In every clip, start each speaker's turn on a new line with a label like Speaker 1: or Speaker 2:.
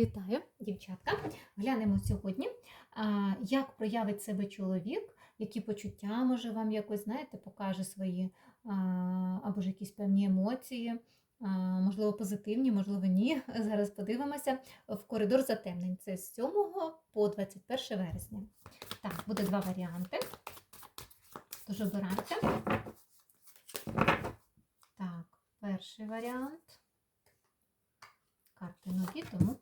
Speaker 1: Вітаю, дівчатка! Глянемо сьогодні, як проявить себе чоловік, які почуття може вам якось, знаєте, покаже свої або ж якісь певні емоції, можливо, позитивні, можливо, ні. Зараз подивимося в коридор затемнень. Це з 7 по 21 вересня. Так, буде два варіанти. Тож обирайте. Так, перший варіант. Карти нові, тому.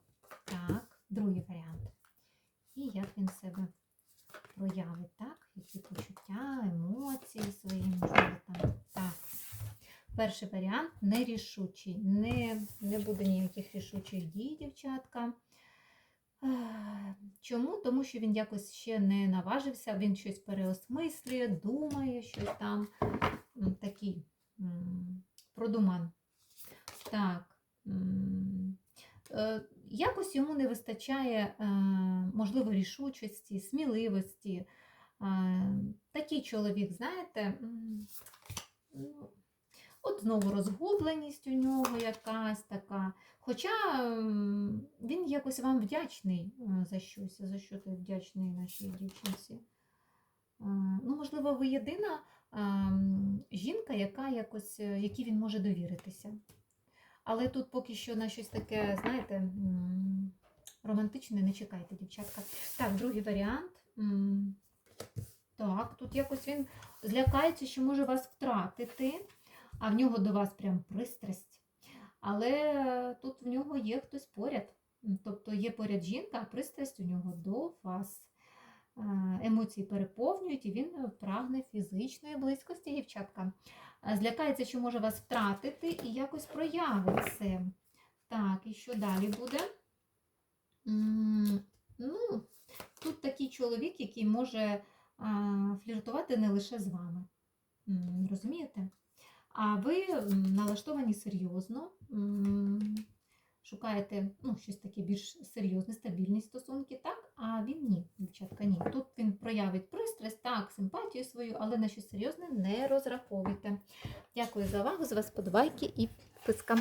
Speaker 1: І як він себе проявить, так? Які почуття, емоції свої, можливо, там. Так. Перший варіант нерішучий. Не, не буде ніяких рішучих дій, дівчатка. Чому? Тому що він якось ще не наважився, він щось переосмислює, думає, щось там такий продуман. Так. Е, Якось йому не вистачає, е, можливо, рішучості, сміливості. Е, Такий чоловік, знаєте, ну, от знову розгубленість у нього якась така. Хоча він якось вам вдячний за щось, за що ти вдячний нашій дівчинці. Ну, можливо, ви єдина е, жінка, яка якось, якій він може довіритися. Але тут поки що на щось таке, знаєте, романтичне не чекайте, дівчатка. Так, другий варіант. Так, тут якось він злякається, що може вас втратити, а в нього до вас прям пристрасть. Але тут в нього є хтось поряд. Тобто є поряд жінка, а пристрасть у нього до вас. Е, Емоції переповнюють, і він прагне фізичної близькості, дівчатка. Е, Злякається, що може вас втратити, і якось проявить це. Так, і що далі буде? Ну, тут такий чоловік, який може фліртувати не лише з вами. Розумієте? А ви налаштовані серйозно, шукаєте ну, щось таке більш серйозне, стабільні стосунки, так? А він ні, дівчатка, ні. Тут він проявить пристрасть, так, симпатію свою, але на щось серйозне не розраховуйте. Дякую за увагу, з вас подобайки і підписка.